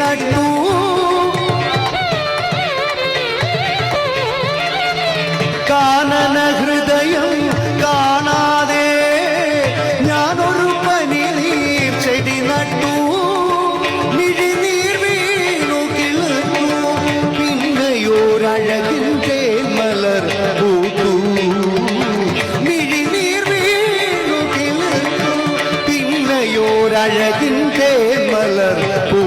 നട്ടു കാനന ഹൃദയം കാണാതെ ഞാനൊരു പനി നീർ ചെടി നട്ടു. മിഴിനീർ വീണു കിളർന്നു. പിന്നെയോരഴകിൽ തേൻമലർ പൂത്തു. മിഴിനീർ വീണു കിളർന്നു. പിന്നെയോരഴകിൻ തേൻമലർ പൂ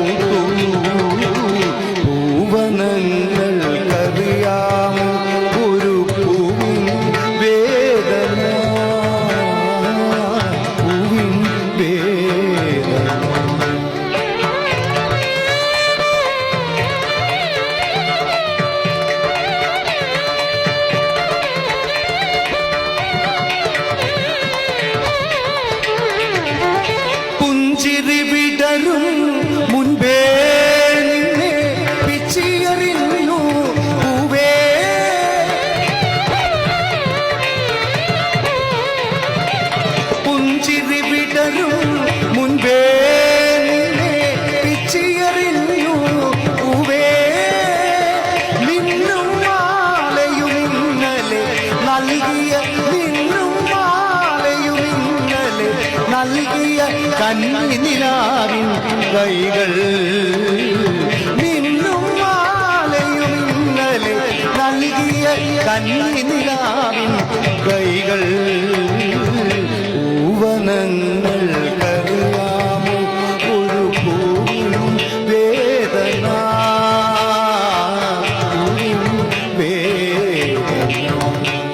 പൂവനങ്ങൾക്കറിയാം ഒരു പൂവിൻ വേദന. പൂവിൻ വേദന. പുഞ്ചിരി വിടരും വിടരും മുൻപേ പിച്ചിയറിഞ്ഞു. പൂവേ നിന്നും മാലയും ഇന്നലെ നൽകിയ നിന്നും മാലയും ഇന്നലെ നൽകിയ കന്നിനിലാവിൻ കൈകൾ. നിന്നും മാലയും ஓம்